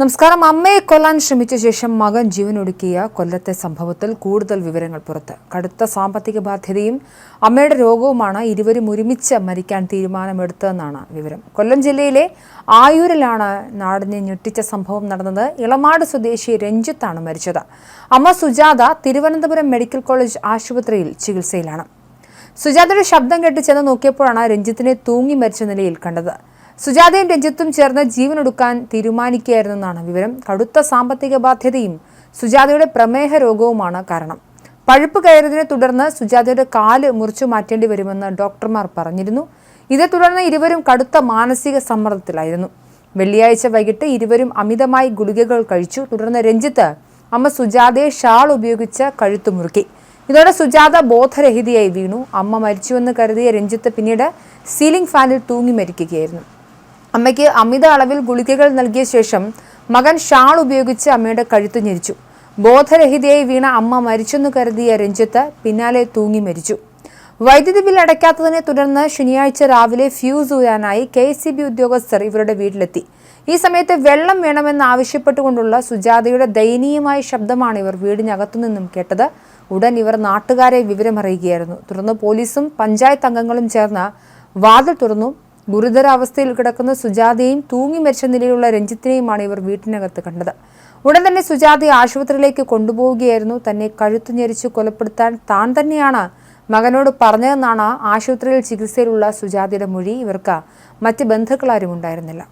നമസ്കാരം. അമ്മയെ കൊല്ലാൻ ശ്രമിച്ച ശേഷം മകൻ ജീവനൊടുക്കിയ കൊല്ലത്തെ സംഭവത്തിൽ കൂടുതൽ വിവരങ്ങൾ പുറത്ത്. കടുത്ത സാമ്പത്തിക ബാധ്യതയും അമ്മയുടെ രോഗവുമാണ് ഇരുവരും ഒരുമിച്ച് മരിക്കാൻ തീരുമാനമെടുത്തതെന്നാണ് വിവരം. കൊല്ലം ജില്ലയിലെ ആയൂരിലാണ് നാടിനെ ഞെട്ടിച്ച സംഭവം നടന്നത്. ഇളമാട് സ്വദേശി രഞ്ജിത്താണ് മരിച്ചത്. അമ്മ സുജാത തിരുവനന്തപുരം മെഡിക്കൽ കോളേജ് ആശുപത്രിയിൽ ചികിത്സയിലാണ്. സുജാതയുടെ ശബ്ദം കേട്ട് ചെന്ന് നോക്കിയപ്പോഴാണ് രഞ്ജിത്തിനെ തൂങ്ങി മരിച്ച നിലയിൽ കണ്ടത്. സുജാതയും രഞ്ജിത്തും ചേർന്ന് ജീവനൊടുക്കാൻ തീരുമാനിക്കുകയായിരുന്നെന്നാണ് വിവരം. കടുത്ത സാമ്പത്തിക ബാധ്യതയും സുജാതയുടെ പ്രമേഹ രോഗവുമാണ് കാരണം. പഴുപ്പ് കയറിയതിനെ തുടർന്ന് സുജാതയുടെ കാൽ മുറിച്ചു മാറ്റേണ്ടി വരുമെന്ന് ഡോക്ടർമാർ പറഞ്ഞിരുന്നു. ഇതേ തുടർന്ന് ഇരുവരും കടുത്ത മാനസിക സമ്മർദ്ദത്തിലായിരുന്നു. വെള്ളിയാഴ്ച വൈകിട്ട് ഇരുവരും അമിതമായി ഗുളികകൾ കഴിച്ചു. തുടർന്ന് രഞ്ജിത്ത് അമ്മ സുജാതയെ ഷാൾ ഉപയോഗിച്ച് കഴുത്തു മുറുക്കി. ഇതോടെ സുജാത ബോധരഹിതയായി വീണു. അമ്മ മരിച്ചുവെന്ന് കരുതിയ രഞ്ജിത്ത് പിന്നീട് സീലിംഗ് ഫാനിൽ തൂങ്ങി മരിക്കുകയായിരുന്നു. അമ്മയ്ക്ക് അമിത അളവിൽ ഗുളികകൾ നൽകിയ ശേഷം മകൻ ഷാൾ ഉപയോഗിച്ച് അമ്മയുടെ കഴുത്ത് ഞെരിച്ചു. ബോധരഹിതയായി വീണ അമ്മ മരിച്ചെന്നു കരുതിയ രഞ്ജിത്ത് പിന്നാലെ തൂങ്ങി മരിച്ചു. വൈദ്യുതി ബിൽ അടയ്ക്കാത്തതിനെ തുടർന്ന് ശനിയാഴ്ച രാവിലെ ഫ്യൂസ് ഊരാനായി കെ സി ബി ഉദ്യോഗസ്ഥർ ഇവരുടെ വീട്ടിലെത്തി. ഈ സമയത്ത് വെള്ളം വേണമെന്ന് ആവശ്യപ്പെട്ടുകൊണ്ടുള്ള സുജാതയുടെ ദയനീയമായ ശബ്ദമാണ് ഇവർ വീടിനകത്തുനിന്നും കേട്ടത്. ഉടൻ ഇവർ നാട്ടുകാരെ വിവരമറിയുകയായിരുന്നു തുടർന്ന് പോലീസും പഞ്ചായത്ത് അംഗങ്ങളും ചേർന്ന് വാതിൽ തുറന്നു. ഗുരുതരാവസ്ഥയിൽ കിടക്കുന്ന സുജാതയും തൂങ്ങി മരിച്ച നിലയിലുള്ള രഞ്ജിത്തിനെയുമാണ് ഇവർ വീട്ടിനകത്ത് കണ്ടത്. ഉടൻ തന്നെ സുജാതയെ ആശുപത്രിയിലേക്ക് കൊണ്ടുപോവുകയായിരുന്നു. തന്നെ കഴുത്തു ഞെരിച്ച് കൊലപ്പെടുത്താൻ താൻ തന്നെയാണ് മകനോട് പറഞ്ഞതെന്നാണ് ആശുപത്രിയിൽ ചികിത്സയിലുള്ള സുജാതയുടെ മൊഴി. ഇവർക്ക് മറ്റ് ബന്ധുക്കളാരും ഉണ്ടായിരുന്നില്ല.